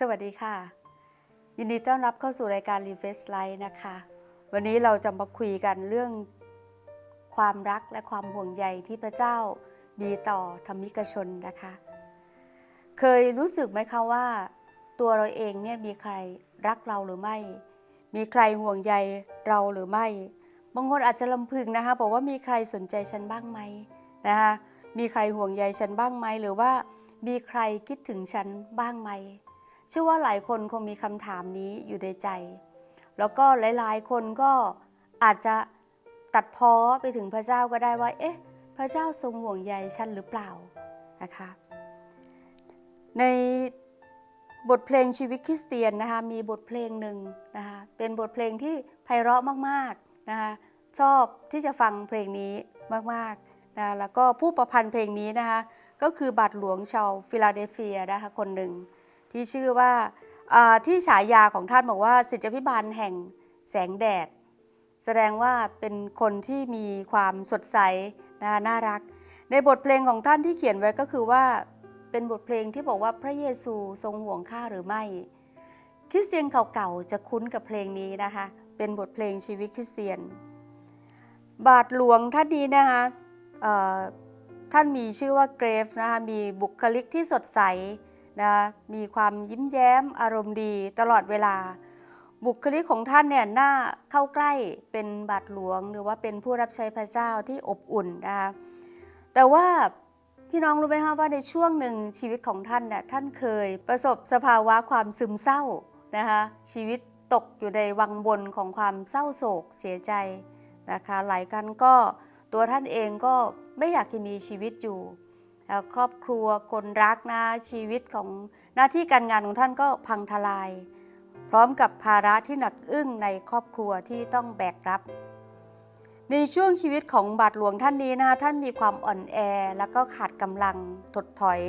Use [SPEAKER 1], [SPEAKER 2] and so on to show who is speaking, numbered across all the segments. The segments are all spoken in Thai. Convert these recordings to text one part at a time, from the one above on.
[SPEAKER 1] สวัสดีค่ะ ยินดีต้อนรับเข้าสู่รายการ Refresh Life นะคะ วันนี้เราจะมาคุยกันเรื่องความรักและความห่วงใยที่พระเจ้ามีต่อธรรมิกชนนะคะ เคยรู้สึกไหมคะว่า ตัวเราเองเนี่ยมีใครรักเราหรือไม่ มีใครห่วงใยเราหรือไม่ บางคนอาจจะลำพึงนะคะ บอกว่ามีใครสนใจฉันบ้างไหมนะคะมีใครห่วงใยฉันบ้างไหม หรือว่ามีใครคิดถึงฉันบ้างไหม เชื่อว่าหลายคนคงมีคำถามนี้อยู่ในใจ แล้วก็หลายๆ คนก็อาจจะตัดพ้อไปถึงพระเจ้าก็ได้ว่า เอ๊ะ พระเจ้าทรงห่วงใยฉันหรือเปล่านะคะ ในบทเพลงชีวิตคริสเตียนนะคะมีบทเพลงหนึ่งนะคะเป็นบทเพลงที่ไพเราะมากๆนะคะชอบที่จะฟังเพลงนี้มากๆนะแล้วก็ผู้ประพันธ์เพลงนี้นะคะก็คือบาทหลวงชาวฟิลาเดลเฟียนะคะคนหนึ่ง ที่ชื่อว่าที่ฉายาของท่านบอกว่าศิษยพิบาลแห่งแสงแดด แสดงว่าเป็นคนที่มีความสดใสนะคะน่ารัก ในบทเพลงของท่านที่เขียนไว้ก็คือว่าเป็นบทเพลงที่บอกว่าพระเยซูทรงห่วงข้าหรือไม่ คริสเตียนเก่าๆจะคุ้นกับเพลงนี้นะคะ เป็นบทเพลงชีวิตคริสเตียน บาทหลวงท่านนี้นะคะท่านมีชื่อว่าเกรฟนะคะมีบุคลิกที่สดใส นะมีความยิ้มแย้มอารมณ์ดีตลอดเวลา บุคลิกของท่านเนี่ยน่าเข้าใกล้เป็นบาทหลวง หรือว่าเป็นผู้รับใช้พระเจ้าที่อบอุ่นนะคะแต่ว่าพี่น้องรู้ไหมคะว่าในช่วงหนึ่งชีวิตของท่านเนี่ยท่านเคยประสบสภาวะความซึมเศร้านะคะชีวิตตกอยู่ในวังบนของความเศร้าโศกเสียใจนะคะหลายกันก็ตัวท่านเองก็ไม่อยากจะมีชีวิตอยู่ ครอบครัวคนรักนะชีวิตของหน้าที่การงานของท่านก็พังทลาย พร้อมกับภาระที่หนักอึ้งในครอบครัวที่ต้องแบกรับ ในช่วงชีวิตของบาทหลวงท่านนี้นะคะท่านมีความอ่อนแอแล้วก็ขาดกำลังถดถอย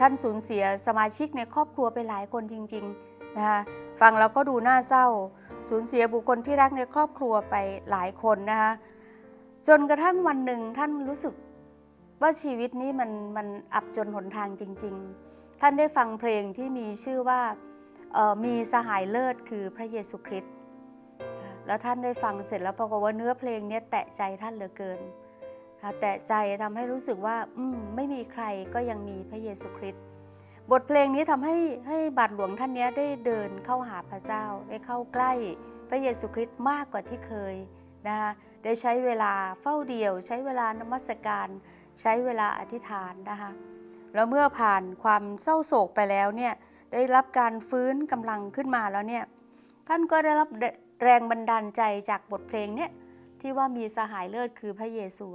[SPEAKER 1] ท่านสูญเสียสมาชิกในครอบครัวไปหลายคนจริงๆนะคะฟังแล้วก็ดูน่าเศร้า สูญเสียบุคคลที่รักในครอบครัวไปหลายคนนะคะจนกระทั่งวันหนึ่งท่านรู้สึก ว่าชีวิตนี้มันมันอับจนหนทางจริง ๆ ท่านได้ฟังเพลงที่มีชื่อว่ามีสหายเลิศคือพระเยซูคริสต์แล้วท่านได้ฟังเสร็จแล้วปรากฏว่าเนื้อเพลงนี้แตะใจท่านเหลือเกิน แตะใจทำให้รู้สึกว่าอืมไม่มีใครก็ยังมีพระเยซูคริสต์บทเพลงนี้ทำให้ให้บาทหลวงท่านนี้ได้เดินเข้าหาพระเจ้าได้เข้าใกล้พระเยซูคริสต์มากกว่าที่เคยนะคะ ได้ใช้เวลาเฝ้าเดียว ใช้เวลานมัสการ ใช้เวลาอธิษฐานนะคะแล้วเมื่อผ่านความเศร้าโศกไปแล้วเนี่ยได้รับการฟื้นกำลังขึ้นมาแล้วเนี่ยท่านก็ได้รับแรงบันดาลใจจากบทเพลงเนี่ยที่ว่ามีสหายเลิศคือพระเยซู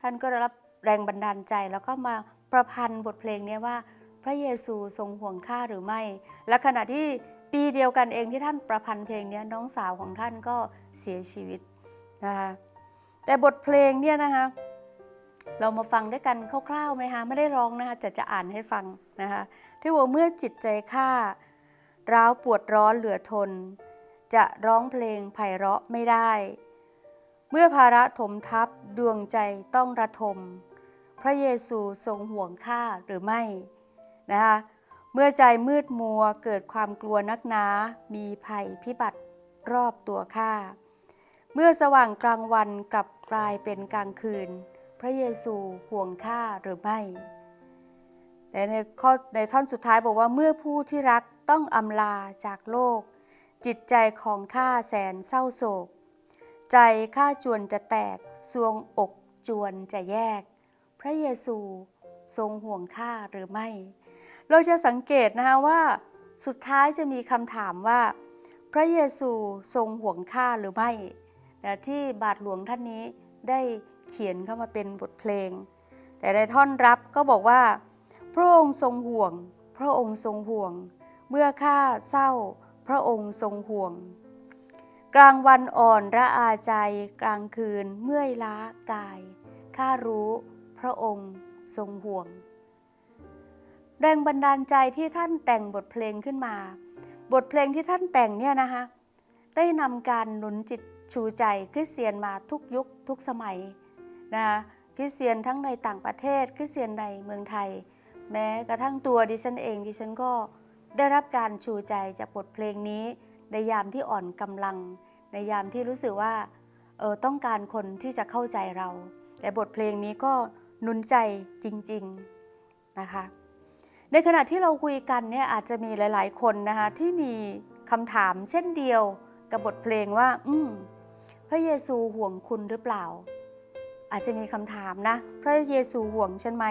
[SPEAKER 1] ท่านก็ได้รับแรงบันดาลใจแล้วก็มาประพันธ์บทเพลงเนี้ว่า พระเยซูทรงห่วงข้าหรือไม่ และขณะที่ปีเดียวกันเองที่ท่านประพันธ์เพลงนี้น้องสาวของท่านก็เสียชีวิตนะคะ แต่บทเพลงเนี่ยนะคะเรามาฟังด้วยกันคร่าวๆไหมคะไม่ได้ร้องนะคะจะจะอ่านให้ฟังนะคะที่ว่าเมื่อจิตใจข้าร้าวปวดร้อนเหลือทน จะร้องเพลงไพเราะไม่ได้ เมื่อภาระถมทับดวงใจต้องระทม พระเยซูทรงห่วงข้าหรือไม่นะคะเมื่อใจมืดมัวเกิดความกลัวนักหนา มีภัยพิบัติรอบตัวข้า เมื่อสว่างกลางวันกลับกลายเป็นกลางคืน พระเยซูห่วงข้าหรือไม่แต่ในข้อในท่อนสุดท้ายบอกว่าเมื่อผู้ที่รักต้องอำลาจากโลก จิตใจของข้าแสนเศร้าโศก ใจข้าจวนจะแตกสวงอกจวนจะแยก พระเยซูทรงห่วงข้าหรือไม่ เราจะสังเกตนะคะว่า สุดท้ายจะมีคำถามว่า พระเยซูทรงห่วงข้าหรือไม่ ที่บาทหลวงท่านนี้ได้เขียนเข้ามาเป็นบทเพลง แต่ในท่อนรับก็บอกว่า พระองค์ทรงห่วง พระองค์ทรงห่วง เมื่อข้าเศร้า พระองค์ทรงห่วง กลางวันอ่อนระอาใจ กลางคืนเมื่อยล้ากายข้ารู้ พระองค์ทรงห่วง แรงบันดาลใจที่ท่านแต่งบทเพลงขึ้นมา บทเพลงที่ท่านแต่งเนี่ยนะคะได้นำการหนุนจิต ชูใจคริสเตียนมาทุกยุคทุกสมัยนะคะคริสเตียนทั้งในต่างประเทศคริสเตียนในเมืองไทย แม้กระทั่งตัวดิฉันเองดิฉันก็ได้รับการชูใจจากบทเพลงนี้ ในยามที่อ่อนกำลัง ในยามที่รู้สึกว่าเออต้องการคนที่จะเข้าใจเรา แต่บทเพลงนี้ก็นุนใจจริงๆนะคะในขณะที่เราคุยกันเนี่ยอาจจะมีหลาย ๆ คนนะคะที่มีคำถามเช่นเดียวกับบทเพลงว่า อืม ระเยซูห่วงคุณหรือเปล่า อาจจะมีคำถามนะ พระเยซูห่วงฉันไหม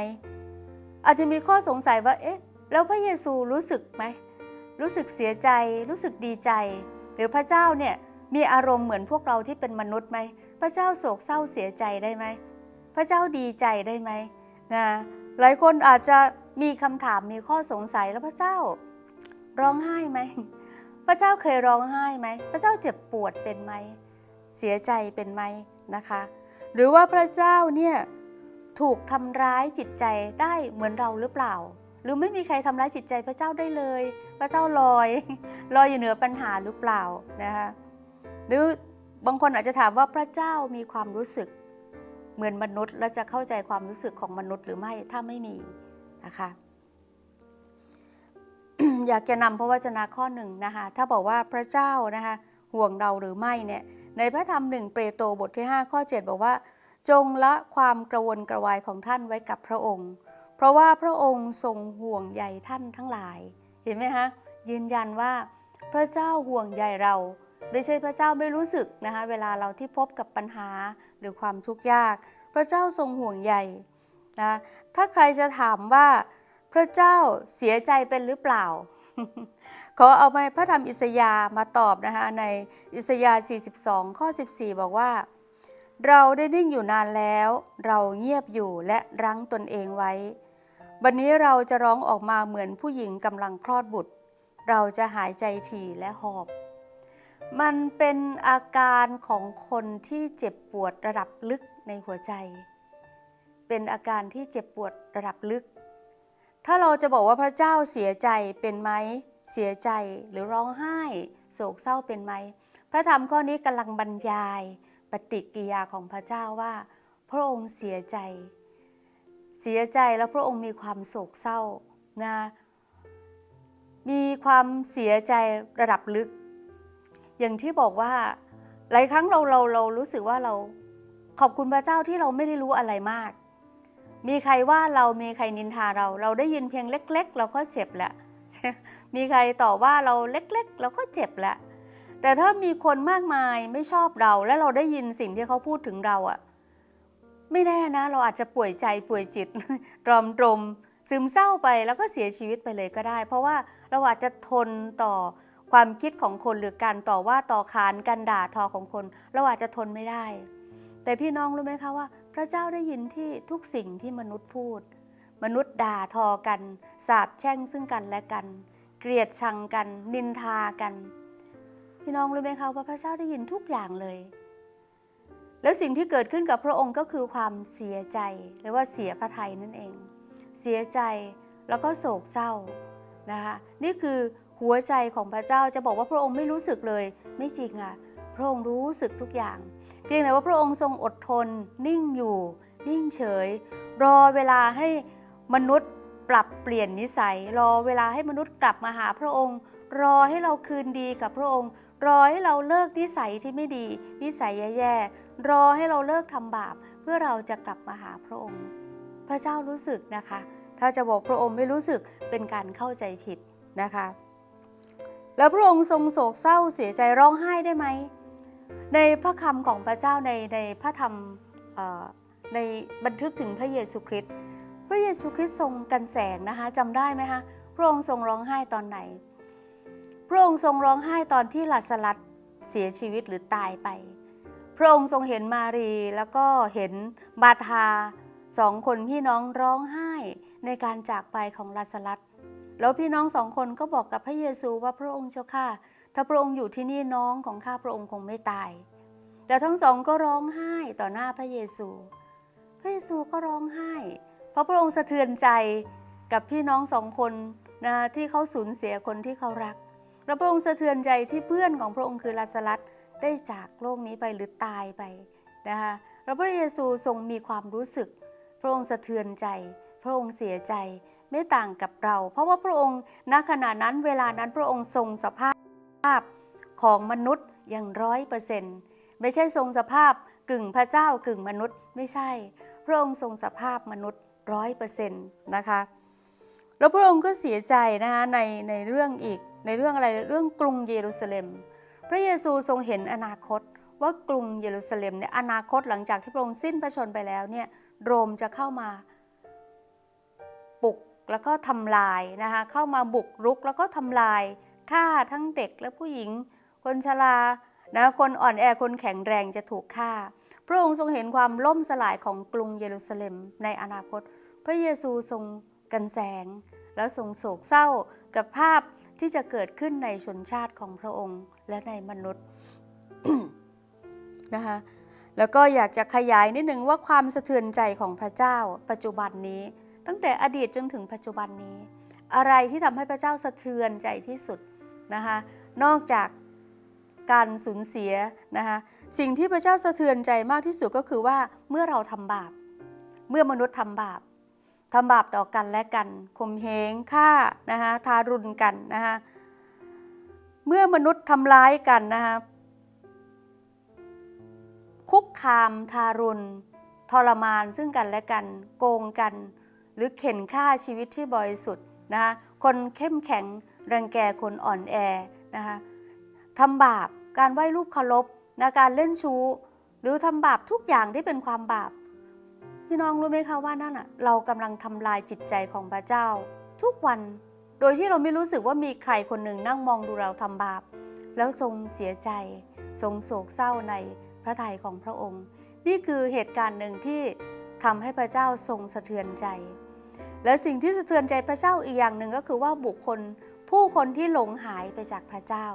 [SPEAKER 1] อาจจะมีข้อสงสัยว่า เอ๊ะ แล้วพระเยซูรู้สึกไหม รู้สึกเสียใจ รู้สึกดีใจ หรือพระเจ้าเนี่ยมีอารมณ์เหมือนพวกเราที่เป็นมนุษย์ไหม พระเจ้าโศกเศร้าเสียใจได้ไหม พระเจ้าดีใจได้ไหมนะหลายคนอาจจะมีคำถามมีข้อสงสัยแล้วพระเจ้า ร้องไห้ไหม พระเจ้าเคยร้องไห้ไหม พระเจ้าเจ็บปวดเป็นไหม เสียใจเป็นไหมนะคะ หรือว่าพระเจ้าเนี่ยถูกทำร้ายจิตใจได้เหมือนเราหรือเปล่า หรือไม่มีใครทำร้ายจิตใจพระเจ้าได้เลย พระเจ้าลอยลอยอยู่เหนือปัญหาหรือเปล่านะคะหรือบางคนอาจจะถามว่าพระเจ้ามีความรู้สึกเหมือนมนุษย์ แล้วจะเข้าใจความรู้สึกของมนุษย์หรือไม่ถ้าไม่มีนะคะอยากจะนำพระวจนะข้อหนึ่งนะคะถ้าบอกว่าพระเจ้านะคะห่วงเราหรือไม่เนี่ย ในพระธรรมหนึ่งเปโตรบทที่ 5 ข้อ 7 บอกว่า จงละความกระวนกระวายของท่านไว้กับพระองค์ เพราะว่าพระองค์ทรงห่วงใยท่านทั้งหลาย เห็นไหมคะยืนยันว่า พระเจ้าห่วงใยเรา ไม่ใช่พระเจ้าไม่รู้สึกนะคะเวลาเราที่พบกับปัญหาหรือความทุกข์ยาก พระเจ้าทรงห่วงใยนะถ้าใครจะถามว่าพระเจ้าเสียใจเป็นหรือเปล่า อเอาไปพระธรรมอิสยาห์มาตอบนะคะในอิสยาห์42 ข้อ 14 บอกว่า เราได้นิ่งอยู่นานแล้ว เราเงียบอยู่และรั้งตนเองไว้ บันนี้เราจะร้องออกมาเหมือนผู้หญิงกำลังคลอดบุตร เราจะหายใจถี่และหอบ มันเป็นอาการของคนที่เจ็บปวดระดับลึกในหัวใจ เป็นอาการที่เจ็บปวดระดับลึก ถ้าเราจะบอกว่าพระเจ้าเสียใจเป็นไหม เสียใจหรือร้องไห้ โศกเศร้าเป็นไหม พระธรรมข้อนี้กำลังบรรยายปฏิกิยาของพระเจ้าว่า พระองค์เสียใจ เสียใจแล้วพระองค์มีความโศกเศร้านะมีความเสียใจระดับลึก อย่างที่บอกว่าหลายครั้งเราเราเรารู้สึกว่าเราขอบคุณพระเจ้าที่เราไม่ได้รู้อะไรมาก มีใครว่าเรามีใครนินทาเรา เราได้ยินเพียงเล็ก ๆ เราก็เจ็บแหล้ว มีใครต่อว่าเราเล็กๆ เราก็เจ็บแหล้วแต่ถ้ามีคนมากมายไม่ชอบเราและเราได้ยินสิ่งที่เขาพูดถึงเราอะไม่แน่นะ เราอาจจะป่วยใจป่วยจิตตรอมตรมซึมเศร้าไปแล้วก็เสียชีวิตไปเลยก็ได้ เพราะว่าเราอาจจะทนต่อความคิดของคนหรือการต่อว่าต่อขานกันด่าทอของคน เราอาจจะทนไม่ได้ แต่พี่น้องรู้ไหมคะว่า พระเจ้าได้ยินที่ทุกสิ่งที่มนุษย์พูด มนุษย์ด่าทอกัน สาบแช่งซึ่งกันและกัน เกลียดชังกัน นินทากัน พี่น้องรู้ไหมคะว่าพระเจ้าได้ยินทุกอย่างเลย แล้วสิ่งที่เกิดขึ้นกับพระองค์ก็คือความเสียใจหรือว่าเสียพระทัยนั่นเอง เสียใจแล้วก็โศกเศร้านะคะนี่คือหัวใจของพระเจ้าจะบอกว่าพระองค์ไม่รู้สึกเลย ไม่จริงอะพระองค์รู้สึกทุกอย่าง เพียงแต่ว่าพระองค์ทรงอดทนนิ่งอยู่ นิ่งเฉย รอเวลาให้ มนุษย์ปรับเปลี่ยนนิสัย รอเวลาให้มนุษย์กลับมาหาพระองค์ รอให้เราคืนดีกับพระองค์ รอให้เราเลิกนิสัยที่ไม่ดี นิสัยแย่ๆรอให้เราเลิกทำบาป เพื่อเราจะกลับมาหาพระองค์ พระเจ้ารู้สึกนะคะ ถ้าจะบอกพระองค์ไม่รู้สึกเป็นการเข้าใจผิดนะคะ แล้วพระองค์ทรงโศกเศร้าเสียใจร้องไห้ได้ไหมในพระคำของพระเจ้าในในพระธรรมในบันทึกถึงพระเยซูคริสต์ ระเยซูคริสต์ทรงกันแสงนะคะจำได้ไหมคะพระองค์ทรงร้องไห้ตอนไหน พระองค์ทรงร้องไห้ตอนที่ลาสลัดเสียชีวิตหรือตายไป พระองค์ทรงเห็นมารีแล้วก็เห็นบาธาสองคนพี่น้องร้องไห้ในการจากไปของลาสลัดแล้วพี่น้องสองคนก็บอกกับพระเยซูว่าพระองค์เจ้าข้าถ้าพระองค์อยู่ที่นี่น้องของข้าพระองค์คงไม่ตาย แต่ทั้งสองก็ร้องไห้ต่อหน้าพระเยซู พระเยซูก็ร้องไห้ เพราะพระองค์สะเทือนใจกับพี่น้องสองคนนะที่เขาสูญเสียคนที่เขารัก และพระองค์สะเทือนใจที่เพื่อนของพระองค์คือลาสลัดได้จากโลกนี้ไปหรือตายไปนะคะแล้วพระเยซูทรงมีความรู้สึก พระองค์สะเทือนใจ พระองค์เสียใจไม่ต่างกับเรา เพราะว่าพระองค์ณขณะนั้นเวลานั้นพระองค์ทรงสภาพของมนุษย์อย่างร้อยเปอร์เซ็นต์ไม่ใช่ทรงสภาพกึ่งพระเจ้ากึ่งมนุษย์ไม่ใช่ พระองค์ทรงสภาพมนุษย์ ร้อยเปอร์เซ็นต์นะคะแล้วพระองค์ก็เสียใจนะคะในในเรื่องอีกในเรื่องอะไรเรื่องกรุงเยรูซาเล็ม พระเยซูทรงเห็นอนาคตว่ากรุงเยรูซาเล็มเนี่ยอนาคตหลังจากที่พระองค์สิ้นพระชนไปแล้วเนี่ยโรมจะเข้ามาบุกแล้วก็ทำลายนะคะเข้ามาบุกรุกแล้วก็ทำลายฆ่าทั้งเด็กและผู้หญิงคนชรา นะคนอ่อนแอคนแข็งแรงจะถูกฆ่า พระองค์ทรงเห็นความล่มสลายของกรุงเยรูซาเล็มในอนาคต พระเยซูทรงกันแสง แล้วทรงโศกเศร้ากับภาพที่จะเกิดขึ้นในชนชาติของพระองค์และในมนุษย์นะคะแล้วก็อยากจะขยายนิดนึงว่าความสะเทือนใจของพระเจ้า ปัจจุบันนี้ ตั้งแต่อดีตจนถึงปัจจุบันนี้ อะไรที่ทำให้พระเจ้าสะเทือนใจที่สุดนะคะนอกจาก การสูญเสียนะคะสิ่งที่พระเจ้าสะเทือนใจมากที่สุดก็คือว่าเมื่อเราทำบาป เมื่อมนุษย์ทำบาปทำบาปต่อกันและกันข่มเหงฆ่านะคะทารุณกันนะคะเมื่อมนุษย์ทำร้ายกันนะคะคุกคามทารุณทรมานซึ่งกันและกันโกงกัน หรือเข็นฆ่าชีวิตที่บริสุทธิ์นะคะคนเข้มแข็งรังแกคนอ่อนแอนะคะ ทำบาป การไหว้รูปเคารพนะการเล่นชู้ หรือทำบาปทุกอย่างที่เป็นความบาป พี่น้องรู้ไหมคะว่านั่นอะเรากำลังทำลายจิตใจของพระเจ้า ทุกวัน โดยที่เราไม่รู้สึกว่ามีใครคนหนึ่งนั่งมองดูเราทำบาป แล้วทรงเสียใจ ทรงโศกเศร้าในพระทัยของพระองค์ นี่คือเหตุการณ์หนึ่งที่ทำให้พระเจ้าทรงสะเทือนใจ และสิ่งที่สะเทือนใจพระเจ้าอีกอย่างหนึ่งก็คือว่าบุคคลผู้คนที่หลงหายไปจากพระเจ้า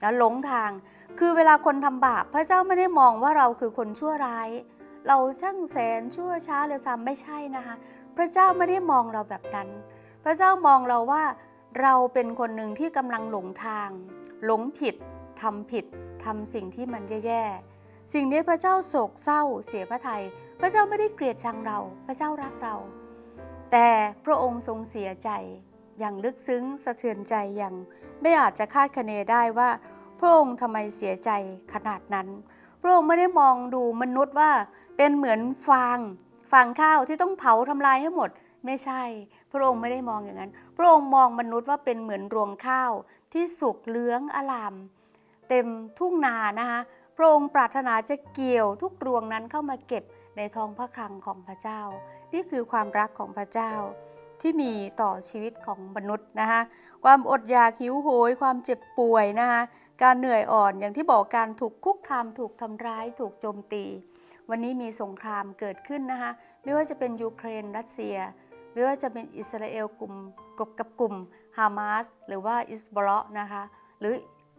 [SPEAKER 1] แล้วหลงทาง คือเวลาคนทำบาปพระเจ้าไม่ได้มองว่าเราคือคนชั่วร้าย เราช่างแสนชั่วช้าเลยซ้ำไม่ใช่นะคะ พระเจ้าไม่ได้มองเราแบบนั้น พระเจ้ามองเราว่าเราเป็นคนหนึ่งที่กำลังหลงทาง หลงผิดทำผิดทำสิ่งที่มันแย่ๆสิ่งนี้พระเจ้าโศกเศร้า เสียพระทยัยพระเจ้าไม่ได้เกลียดชังเรา พระเจ้ารักเรา แต่พระองค์ทรงเสียใจ อย่างลึกซึ้งสะเทือนใจอย่างไม่อาจจะคาดคะเนได้ว่า พระองค์ทำไมเสียใจขนาดนั้น พระองค์ไม่ได้มองดูมนุษย์ว่าเป็นเหมือนฟางฟางข้าวที่ต้องเผาทำลายให้หมด ไม่ใช่ พระองค์ไม่ได้มองอย่างนั้น พระองค์มองมนุษย์ว่าเป็นเหมือนรวงข้าวที่สุกเหลืองอลาม เต็มทุ่งนานะคะพระองค์ปรารถนาจะเกี่ยวทุกรวงนั้นเข้ามาเก็บในท้องพระคลังของพระเจ้า นี่คือความรักของพระเจ้า ที่มีต่อชีวิตของมนุษย์นะคะความอดอยากหิวโหย ความเจ็บป่วยนะคะการเหนื่อยอ่อนอย่างที่บอกการถูกคุกคามถูกทำร้าย ถูกโจมตี วันนี้มีสงครามเกิดขึ้นนะคะไม่ว่าจะเป็นยูเครนรัสเซีย ไม่ว่าจะเป็นอิสราเอลกลุ่มกับกลุ่มฮามาสหรือว่าอิสบลนะคะหรือ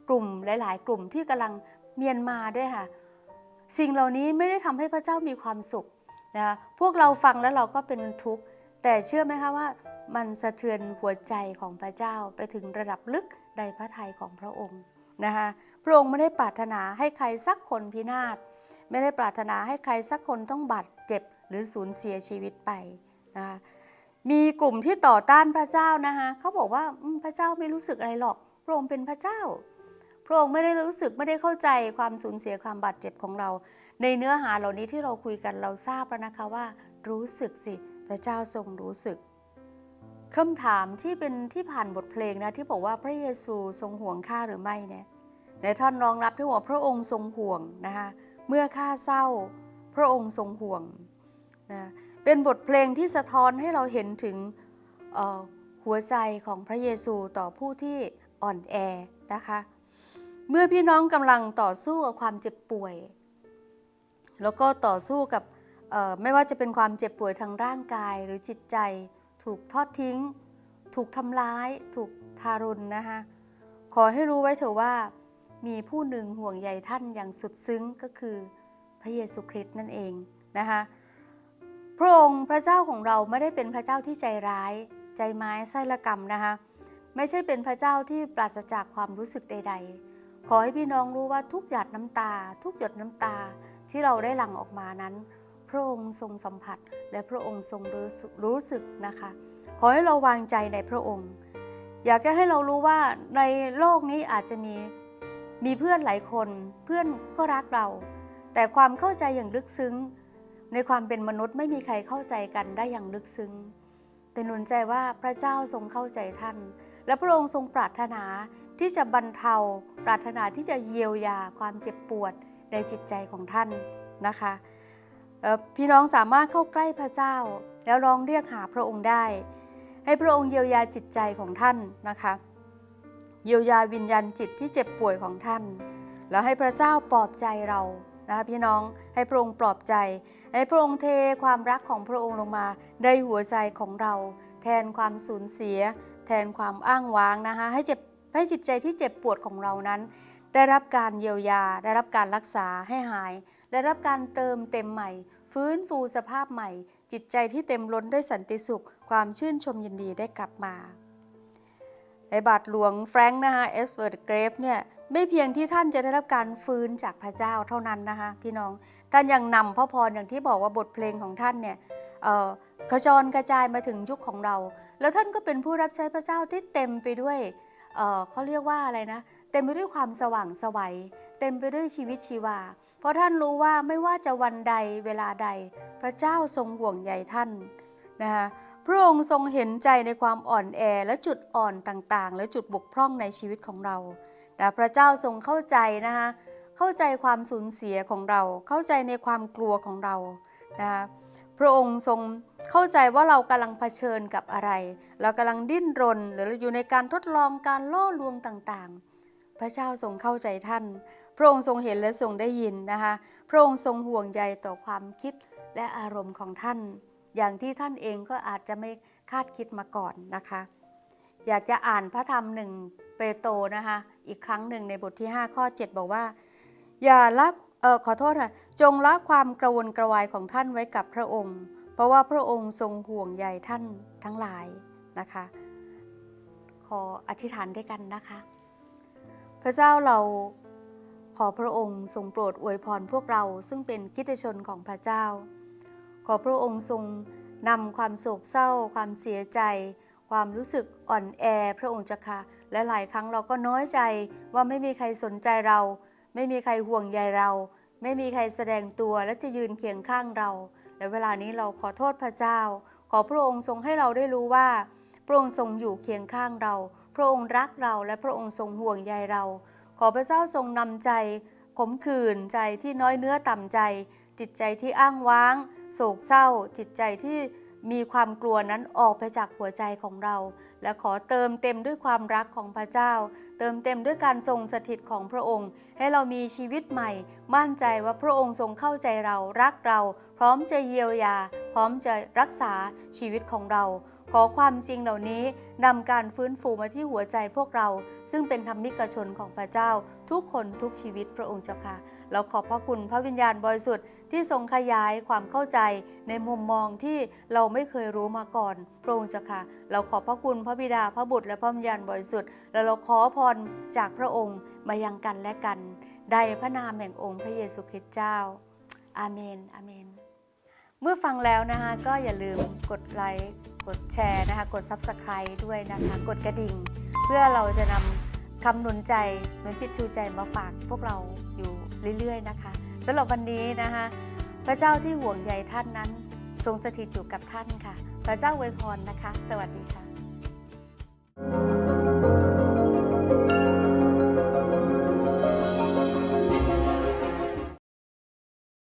[SPEAKER 1] กลุ่มหลาย ๆ กลุ่มที่กำลังเมียนมาด้วยค่ะ สิ่งเหล่านี้ไม่ได้ทำให้พระเจ้ามีความสุขนะพวกเราฟังแล้วเราก็เป็นทุกข์ แต่เชื่อไหมคะว่ามันสะเทือนหัวใจของพระเจ้าไปถึงระดับลึกในพระทัยของพระองค์นะคะพระองค์ไม่ได้ปรารถนาให้ใครสักคนพินาศไม่ได้ปรารถนาให้ใครสักคนต้องบาดเจ็บหรือสูญเสียชีวิตไปนะคะมีกลุ่มที่ต่อต้านพระเจ้านะคะเขาบอกว่าพระเจ้าไม่รู้สึกอะไรหรอก พระองค์เป็นพระเจ้า พระองค์ไม่ได้รู้สึกไม่ได้เข้าใจความสูญเสียความบาดเจ็บของเรา ในเนื้อหาเหล่านี้ที่เราคุยกันเราทราบแล้วนะคะว่า รู้สึกสิ พระเจ้าทรงรู้สึกคำถามที่เป็นที่ผ่านบทเพลงนะที่บอกว่าพระเยซูทรงห่วงข้าหรือไม่เนี่ยในท่านรองรับที่บอกพระองค์ทรงห่วงนะคะเมื่อข้าเศร้า พระองค์ทรงห่วงนะเป็นบทเพลงที่สะท้อนให้เราเห็นถึงหัวใจของพระเยซูต่อผู้ที่อ่อนแอนะคะเมื่อพี่น้องกำลังต่อสู้กับความเจ็บป่วย แล้วก็ต่อสู้กับ ไม่ว่าจะเป็นความเจ็บป่วยทางร่างกายหรือจิตใจ ถูกทอดทิ้ง ถูกทำร้าย ถูกทารุณนะคะขอให้รู้ไว้เถอะว่า มีผู้หนึ่งห่วงใยท่านอย่างสุดซึ้งก็คือพระเยซูคริสต์นั่นเองนะคะพระองค์พระเจ้าของเราไม่ได้เป็นพระเจ้าที่ใจร้าย ใจไม้ไส้ละกรรมนะคะไม่ใช่เป็นพระเจ้าที่ปราศจากความรู้สึกใด ๆ ขอให้พี่น้องรู้ว่าทุกหยาดน้ำตา ทุกหยดน้ำตาที่เราได้หลั่งออกมานั้น พระองค์ทรงสัมผัส และพระองค์ทรงรู้สึกนะคะ ขอให้เราวางใจในพระองค์ อยากจะให้เรารู้ว่าในโลกนี้อาจจะมีมีเพื่อนหลายคนเพื่อนก็รักเรา แต่ความเข้าใจอย่างลึกซึ้ง ในความเป็นมนุษย์ไม่มีใครเข้าใจกันได้อย่างลึกซึ้ง แต่หนุนใจว่าพระเจ้าทรงเข้าใจท่าน และพระองค์ทรงปรารถนาที่จะบรรเทา ปรารถนาที่จะเยียวยาความเจ็บปวดในจิตใจของท่านนะคะ พี่น้องสามารถเข้าใกล้พระเจ้า แล้วร้องเรียกหาพระองค์ได้ ให้พระองค์เยียวยาจิตใจของท่านนะคะเยียวยาวิญญาณจิตที่เจ็บป่วยของท่าน แล้วให้พระเจ้าปลอบใจเรานะคะพี่น้องให้พระองค์ปลอบใจ ให้พระองค์เทความรักของพระองค์ลงมาในหัวใจของเรา แทนความสูญเสีย แทนความอ้างว้างนะคะให้เจ็บให้จิตใจที่เจ็บปวดของเรานั้น ได้รับการเยียวยาได้รับการรักษาให้หาย ได้รับการเติมเต็มใหม่ ฟื้นฟูสภาพใหม่ จิตใจที่เต็มล้นด้วยสันติสุข ความชื่นชมยินดีได้กลับมาในบาทหลวงแฟรงค์นะคะเอสเวิร์ดเกรฟเนี่ยไม่เพียงที่ท่านจะได้รับการฟื้นจากพระเจ้าเท่านั้นนะคะพี่น้องท่านยังนำพระพรอย่างที่บอกว่าบทเพลงของท่านเนี่ยกระจรกระจายมาถึงยุคของเรา แล้วท่านก็เป็นผู้รับใช้พระเจ้าที่เต็มไปด้วยเเขาเรียกว่าอะไรนะ ต็มไปด้วยความสว่างสวัย เต็มไปด้วยชีวิตชีวา เพราะท่านรู้ว่าไม่ว่าจะวันใดเวลาใด พระเจ้าทรงห่วงใยท่านนะคะพระองค์ทรงเห็นใจในความอ่อนแอและจุดอ่อนต่างๆ และจุดบกพร่องในชีวิตของเราแต่พระเจ้าทรงเข้าใจนะคะเข้าใจความสูญเสียของเรา เข้าใจในความกลัวของเรานะคะพระองค์ทรงเข้าใจว่าเรากำลังเผชิญกับอะไร เรากำลังดิ้นรน หรืออยู่ในการทดลองการล่อลวงต่างๆ พระเจ้าทรงเข้าใจท่าน พระองค์ทรงเห็นและทรงได้ยินนะคะ พระองค์ทรงห่วงใยต่อความคิดและอารมณ์ของท่าน อย่างที่ท่านเองก็อาจจะไม่คาดคิดมาก่อนนะคะ อยากจะอ่านพระธรรมหนึ่งเปโตรนะคะ อีกครั้งหนึ่งในบทที่ 5 ข้อ 7 บอกว่า อย่าละเออขอโทษค่ะจงละความกระวนกระวายของท่านไว้กับพระองค์ เพราะว่าพระองค์ทรงห่วงใยท่านทั้งหลายนะคะ ขออธิษฐานด้วยกันนะคะ พระเจ้าเราขอพระองค์ทรงโปรดอวยพรพวกเราซึ่งเป็นกิตชนของพระเจ้า ขอพระองค์ทรงนำความโศกเศร้า ความเสียใจ ความรู้สึกอ่อนแอพระองค์จ้าค่ะและหลายครั้งเราก็น้อยใจว่าไม่มีใครสนใจเรา ไม่มีใครห่วงใยเรา ไม่มีใครแสดงตัวและจะยืนเคียงข้างเรา และเวลานี้เราขอโทษพระเจ้า ขอพระองค์ทรงให้เราได้รู้ว่า พระองค์ทรงอยู่เคียงข้างเรา พระองค์รักเราและพระองค์ทรงห่วงใยเรา ขอพระเจ้าทรงนำใจ ขมขื่นใจที่น้อยเนื้อต่ำใจ จิตใจที่อ้างว้าง โศกเศร้า จิตใจที่มีความกลัวนั้นออกไปจากหัวใจของเรา และขอเติมเต็มด้วยความรักของพระเจ้า เติมเต็มด้วยการทรงสถิตของพระองค์ ให้เรามีชีวิตใหม่ มั่นใจว่าพระองค์ทรงเข้าใจเรารักเรา พร้อมจะเยียวยา พร้อมจะรักษาชีวิตของเรา ขอความจริงเหล่านี้นำการฟื้นฟูมาที่หัวใจพวกเรา ซึ่งเป็นธรรมิกชนของพระเจ้า ทุกคนทุกชีวิตพระองค์เจ้าค่ะ เราขอบพระคุณพระวิญญาณบริสุทธิ์ที่ทรงขยายความเข้าใจในมุมมองที่เราไม่เคยรู้มาก่อน พระองค์เจ้าค่ะ เราขอบพระคุณพระบิดาพระบุตรและพระวิญญาณบริสุทธิ์ และเราขอพรจากพระองค์มายังกันและกันในพระนามแห่งองค์พระเยซูคริสต์เจ้า อาเมน อาเมน เมื่อฟังแล้วนะคะก็อย่าลืมกดไลค์ กดแชร์นะคะ กด Subscribe ด้วยนะคะ กดกระดิ่ง เพื่อเราจะนำคำหนุนใจหนุนจิตชูใจมาฝากพวกเราอยู่เรื่อยๆนะคะสำหรับวันนี้นะคะ พระเจ้าที่ห่วงใยท่านนั้น ทรงสถิตอยู่กับท่านค่ะ พระเจ้าอวยพรนะคะ สวัสดีค่ะ